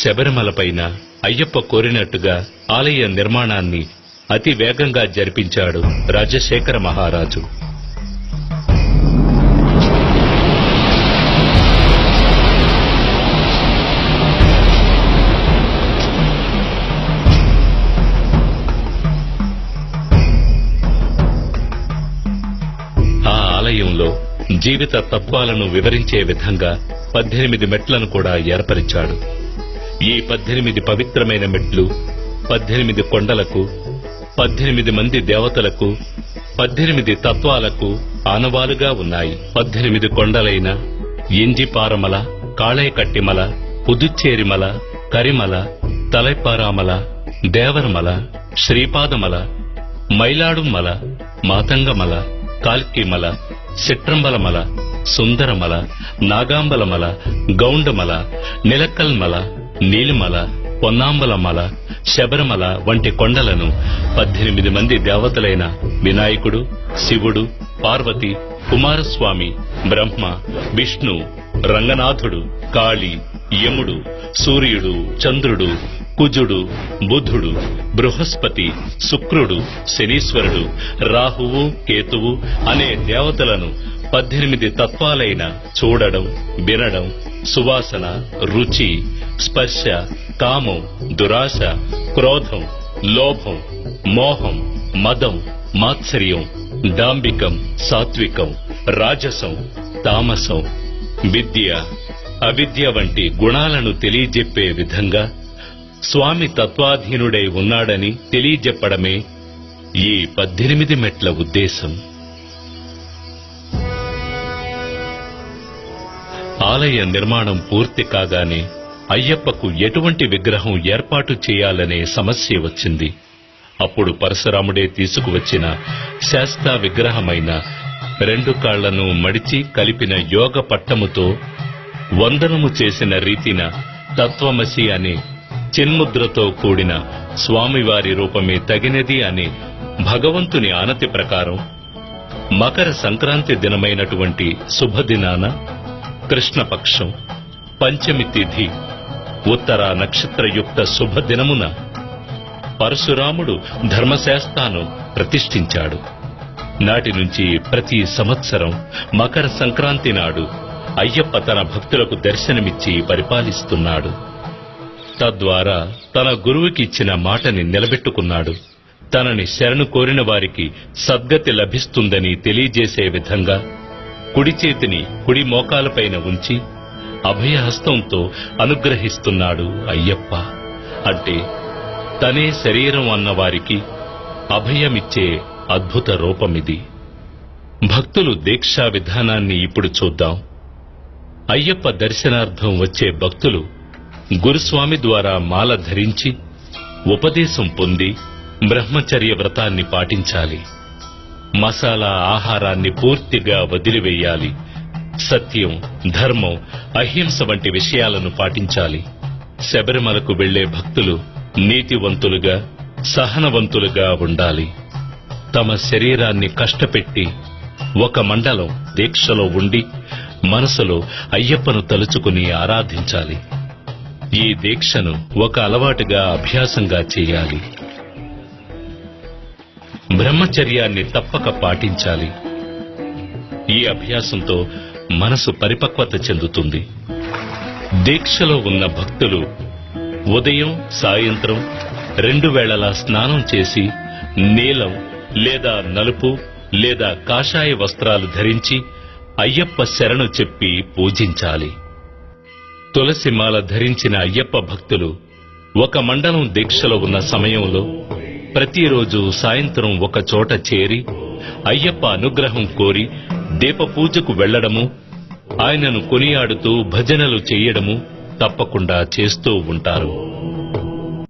శబరిమలపైన అయ్యప్ప కోరినట్టుగా ఆలయ నిర్మాణాన్ని అతి వేగంగా జరిపించాడు రాజశేఖర మహారాజు. ఆ ఆలయంలో జీవిత తత్వాలను వివరించే విధంగా పద్దెనిమిది మెట్లను కూడా ఏర్పరిచాడు. ఈ పద్దెనిమిది పవిత్రమైన మెట్లు పద్దెనిమిది కొండలకు పద్దెనిమిది మంది దేవతలకు పద్దెనిమిది తత్వాలకు ఆనవాలుగా ఉన్నాయి. పద్దెనిమిది కొండలైన ఎంజిపారమల కాళేకట్టిమల పుదుచ్చేరిమల కరిమల తలైపారామల దేవరమల శ్రీపాదమల మైలాడుమల మాతంగమల కాల్కిమల సిట్రంబలమల సుందరమల నాగాంబలమల గౌండమల నిలక్కల్మల నీలిమల పొన్నాంబలమల శబరిమల వంటి కొండలను పద్దెనిమిది మంది దేవతలైన వినాయకుడు శివుడు పార్వతి కుమారస్వామి బ్రహ్మ విష్ణు రంగనాథుడు కాళి యముడు సూర్యుడు చంద్రుడు కుజుడు బుధుడు బృహస్పతి శుక్రుడు శనీశ్వరుడు రాహువు కేతువు అనే దేవతలను పద్దెనిమిది తత్వాలైన చూడడం వినడం సువాసన రుచి స్పర్శ కామం దురాశ క్రోధం లోభం మోహం మదం మాత్సర్యం దాంబికం సాత్వికం రాజసం తామసం విద్య అవిద్య వంటి గుణాలను తెలియజెప్పే విధంగా స్వామి తత్వాధీనుడై ఉన్నాడని తెలియజెప్పడమే ఈ పద్దెనిమిది మెట్ల ఉద్దేశం. ఆలయ నిర్మాణం పూర్తి కాగానే అయ్యప్పకు ఎటువంటి విగ్రహం ఏర్పాటు చేయాలనే సమస్య వచ్చింది. అప్పుడు పరశురాముడే తీసుకువచ్చిన శాస్తా విగ్రహమైన రెండు కాళ్ళను మడిచి కలిపిన యోగ పట్టముతో వందనము చేసిన రీతిన తత్వమసి అనే చిన్ముద్రతో కూడిన స్వామివారి రూపమే తగినది అనే భగవంతుని ఆనతి ప్రకారం మకర సంక్రాంతి దినమైనటువంటి శుభదినాన కృష్ణపక్షం పంచమి తిథి ఉత్తర నక్షత్రయుక్త శుభదినమున పరశురాముడు ధర్మశాస్త్రాను ప్రతిష్ఠించాడు. నాటి నుంచి ప్రతి సంవత్సరం మకర సంక్రాంతి నాడు అయ్యప్ప తన భక్తులకు దర్శనమిచ్చి పరిపాలిస్తున్నాడు. తద్వారా తన గురువుకిచ్చిన మాటని నిలబెట్టుకున్నాడు. తనని శరణు కోరిన వారికి సద్గతి లభిస్తుందని తెలియజేసే విధంగా కుడి చేతిని కుడి మోకాలపైన ఉంచి అభయహస్తంతో అనుగ్రహిస్తున్నాడు అయ్యప్ప. అంటే తనే శరీరం అన్న వారికి అభయమిచ్చే అద్భుత రూపమిది. భక్తులు దీక్షా విధానాన్ని ఇప్పుడు చూద్దాం. అయ్యప్ప దర్శనార్థం వచ్చే భక్తులు గురుస్వామి ద్వారా మాల ధరించి ఉపదేశం పొంది బ్రహ్మచర్య వ్రతాన్ని పాటించాలి. మసాలా ఆహారాన్ని పూర్తిగా వదిలివేయాలి. సత్యం ధర్మం అహింస వంటి విషయాలను పాటించాలి. శబరిమలకు వెళ్ళే భక్తులు నీతివంతులుగా సహనవంతులుగా ఉండాలి. తమ శరీరాన్ని కష్టపెట్టి ఒక మండలం దీక్షలో ఉండి మనసులో అయ్యప్పను తలుచుకుని ఆరాధించాలి. ఈ దీక్షను ఒక అలవాటుగా అభ్యాసంగా చేయాలి. బ్రహ్మచర్యాన్ని తప్పక పాటించాలి. ఈ అభ్యాసంతో మనసు పరిపక్వత చెందుతుంది. దీక్షలో ఉన్న భక్తులు ఉదయం సాయంత్రం రెండు వేళలా స్నానం చేసి నీలం లేదా నలుపు లేదా కాషాయ వస్త్రాలు ధరించి అయ్యప్ప శరణు చెప్పి పూజించాలి. తులసి మాల ధరించిన అయ్యప్ప భక్తులు ఒక మండలం దీక్షలో ఉన్న సమయంలో ప్రతిరోజు సాయంత్రం ఒక చోట చేరి అయ్యప్ప అనుగ్రహం కోరి దీపపూజకు వెళ్ళడము ఆయనను కొనియాడుతూ భజనలు చెయ్యడము తప్పకుండా చేస్తూ ఉంటారు.